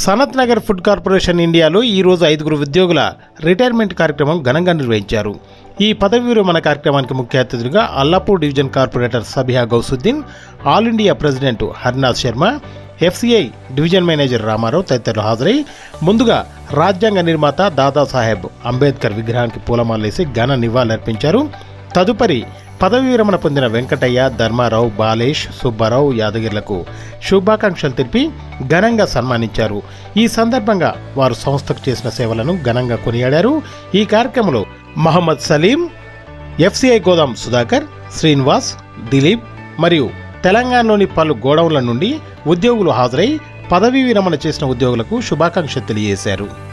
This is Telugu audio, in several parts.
సనత్ నగర్ ఫుడ్ కార్పొరేషన్ ఇండియాలో ఈరోజు ఐదుగురు ఉద్యోగుల రిటైర్మెంట్ కార్యక్రమం ఘనంగా నిర్వహించారు. ఈ పదవి విరమణ కార్యక్రమానికి ముఖ్య అతిథులుగా Allapur division corporator Sabiha Gousuddin all India president Harinath Sharma FCI division manager Ramarao తదితరులు హాజరై ముందుగా రాజ్యాంగ నిర్మాత దాదాసాహెబ్ అంబేద్కర్ విగ్రహానికి పూలమాలేసి ఘన నివాళులర్పించారు. తదుపరి పదవి విరమణ పొందిన వెంకటయ్య ధర్మారావు బాలేష్ సుబ్బారావు యాదగిర్లకు శుభాకాంక్షలు తెలిపి ఘనంగా సన్మానించారు. ఈ సందర్భంగా వారు సంస్థకు చేసిన సేవలను ఘనంగా కొనియాడారు. ఈ కార్యక్రమంలో మహమ్మద్ సలీం ఎఫ్సిఐ గోదాం సుధాకర్ శ్రీనివాస్ దిలీప్ మరియు తెలంగాణలోని పలు గోడౌన్ల నుండి ఉద్యోగులు హాజరై పదవీ విరమణ చేసిన ఉద్యోగులకు శుభాకాంక్షలు తెలియజేశారు.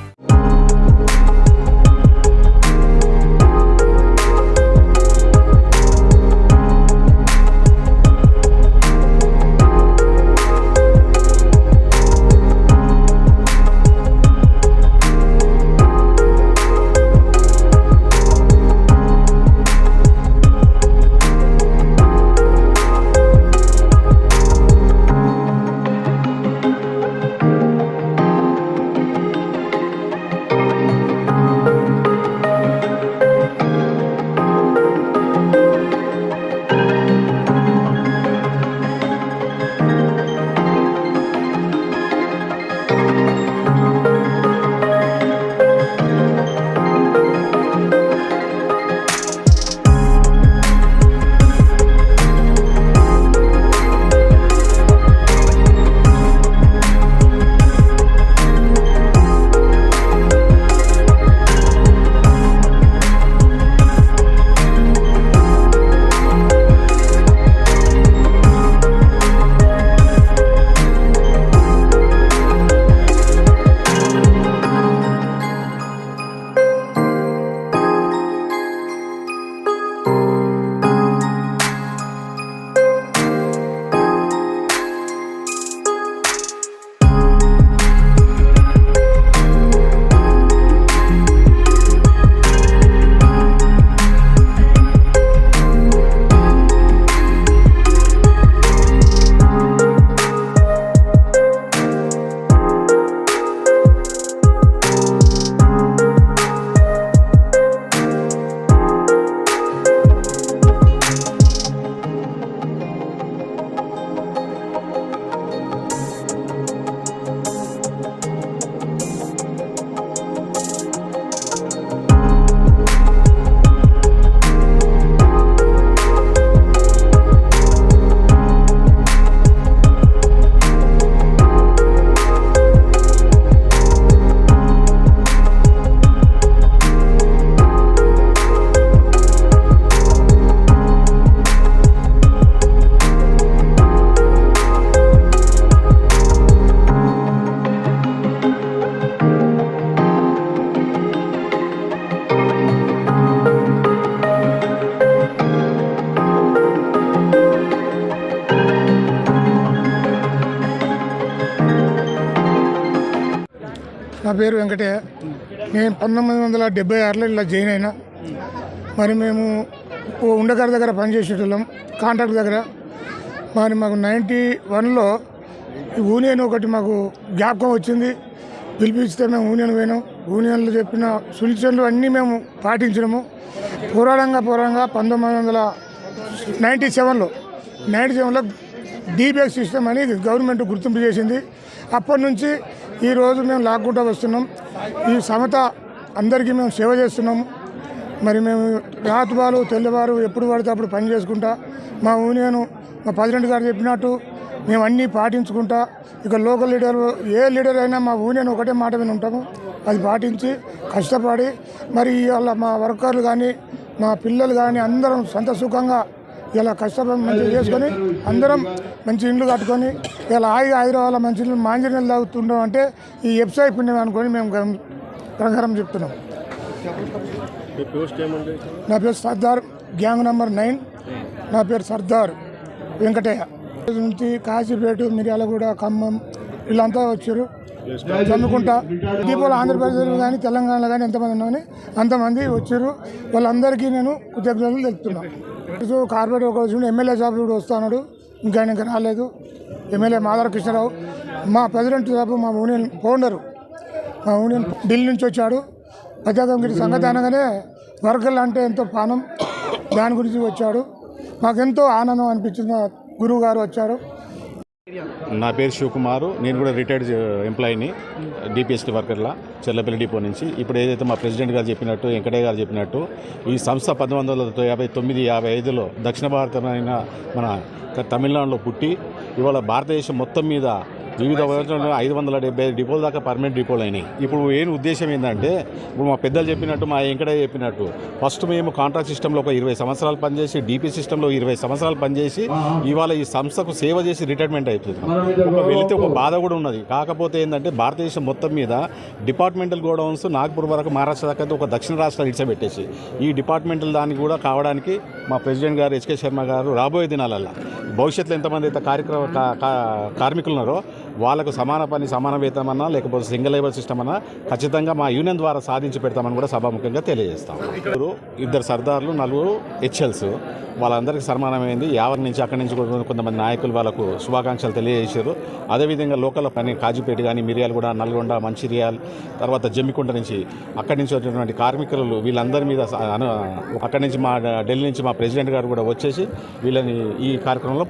నా పేరు వెంకటయ్య నేను పంతొమ్మిది వందల డెబ్బై ఆరులో ఇలా జాయిన్ అయినా. మరి మేము ఓ ఉండగారి దగ్గర పనిచేసేటోళ్ళం కాంట్రాక్ట్ దగ్గర. మరి మాకు నైంటీ వన్లో యూనియన్ ఒకటి మాకు జ్ఞాపకం వచ్చింది. పిలిపిస్తే మేము యూనియన్ పోయినాం. యూనియన్లో చెప్పిన సూచనలు అన్నీ మేము పాటించినాము. పోరాడంగా పోరాడంగా పంతొమ్మిది వందల నైంటీ సెవెన్లో నైంటీ సెవెన్లో డీబీఎక్స్ సిస్టమ్ అని గవర్నమెంట్ గుర్తింపు చేసింది. అప్పటి నుంచి ఈరోజు మేము లాక్కుంటా వస్తున్నాం. ఈ సమత అందరికీ మేము సేవ చేస్తున్నాము మరి మేము రాత్రివారు తెల్లవారు ఎప్పుడు పడితే అప్పుడు పని చేసుకుంటా. మా యూనియన్ మా ప్రెసిడెంట్ గారు చెప్పినట్టు మేము అన్నీ పాటించుకుంటా. ఇక లోకల్ లీడర్ ఏ లీడర్ అయినా మా యూనియన్ ఒకటే మాట మీద ఉంటాము. అది పాటించి కష్టపడి మరి ఇవాళ మా వర్కర్లు కానీ మా పిల్లలు కానీ అందరం సంత సుఖంగా ఇలా కష్టపడి మంచిగా చేసుకొని అందరం మంచి ఇండ్లు కట్టుకొని ఇలా హాయిగా హైదరాబాద్లో మంచి ఇల్లు మాంజీ నీళ్ళు తాగుతుంటాం అంటే ఈ వెబ్సైట్ పుణ్యం అనుకొని మేము ప్రకారం చెప్తున్నాం. నా పేరు సర్దార్ గ్యాంగ్ నెంబర్ నైన్. నా పేరు సర్దార్ వెంకటయ్య. నుంచి కాశీపేట మిర్యాలగూడ ఖమ్మం వీళ్ళంతా వచ్చారు. చదువుకుంటా దీపావళి ఆంధ్రప్రదేశ్లో కానీ తెలంగాణలో కానీ ఎంతమంది ఉన్నామని అంతమంది వచ్చారు. వాళ్ళందరికీ నేను కృతజ్ఞతలు తెలుపుతున్నాను కార్పొరేట్ ఒక రోజు ఎమ్మెల్యే జాబ్ కూడా వస్తున్నాడు ఇంకా ఆయన ఇంకా రాలేదు. ఎమ్మెల్యే మాధవ కృష్ణరావు. మా ప్రెసిడెంట్ జాబ్ మా యూనియన్ ఫౌండరు. మా యూనియన్ ఢిల్లీ నుంచి వచ్చాడు. పెద్దగంగిరి సంగతి అనగానే వర్గల్ అంటే ఎంతో పానం. దాని గురించి వచ్చాడు. మాకెంతో ఆనందం అనిపించింది. గురువు గారు వచ్చారు. నా పేరు శివకుమారు. నేను కూడా రిటైర్డ్ ఎంప్లాయీని uh, డిపిఎస్టీ వర్కర్లా చెల్లపల్లి డిపో నుంచి. ఇప్పుడు ఏదైతే మా ప్రెసిడెంట్ గారు చెప్పినట్టు వెంకటయ్య గారు చెప్పినట్టు ఈ సంస్థ పంతొమ్మిది వందల యాభై తొమ్మిది యాభై ఐదులో దక్షిణ భారతమైన మన తమిళనాడులో పుట్టి ఇవాళ భారతదేశం మొత్తం మీద వివిధ ఐదు వందల డెబ్బై ఐదు డిపోల దాకా పర్మనెంట్ డిపోలు అయినాయి. ఇప్పుడు ఏం ఉద్దేశం ఏంటంటే ఇప్పుడు మా పెద్దలు చెప్పినట్టు మా వెంకటయ్య చెప్పినట్టు ఫస్ట్ మేము కాంట్రాక్ట్ సిస్టంలో ఒక ఇరవై సంవత్సరాలు పనిచేసి డీపీ సిస్టంలో ఇరవై సంవత్సరాలు పనిచేసి ఇవాళ ఈ సంస్థకు సేవ చేసి రిటైర్మెంట్ అవుతుంది ఒక వెళితే ఒక బాధ కూడా ఉన్నది. కాకపోతే ఏంటంటే భారతదేశం మొత్తం మీద డిపార్ట్మెంటల్ గోడౌన్స్ నాగ్పూర్ వరకు మహారాష్ట్ర దాకా అయితే ఒక దక్షిణ రాష్ట్రాలు ఇచ్చబెట్టేసి ఈ డిపార్ట్మెంటల్ దానికి కూడా కావడానికి మా ప్రెసిడెంట్ గారు హెచ్కే శర్మ గారు రాబోయే దినాలల్లో భవిష్యత్తులో ఎంతమంది అయితే కార్యక్రమ కా- కా- కార్మికులు ఉన్నారో వాళ్ళకు సమాన పని సమాన వేతనం అన్నా లేకపోతే సింగిల్ లేబర్ సిస్టమ్ అన్నా ఖచ్చితంగా మా యూనియన్ ద్వారా సాధించి పెడతామని కూడా సభాముఖంగా తెలియజేస్తాం. ఇప్పుడు ఇద్దరు సర్దార్లు నలుగురు హెచ్ఎల్స్ వాళ్ళందరికీ సన్మానమైంది. యావరి నుంచి అక్కడి నుంచి కూడా కొంతమంది నాయకులు వాళ్ళకు శుభాకాంక్షలు తెలియజేశారు. అదేవిధంగా లోకల్ పని కాజీపేట కానీ మిరియాలు కూడా నల్గొండ మంచిర్యాల్ తర్వాత జమ్మికుంట నుంచి అక్కడి నుంచి వచ్చినటువంటి కార్మికులు వీళ్ళందరి మీద అక్కడి నుంచి మా ఢిల్లీ నుంచి మా ప్రెసిడెంట్ గారు కూడా వచ్చేసి వీళ్ళని ఈ కార్యక్రమంలో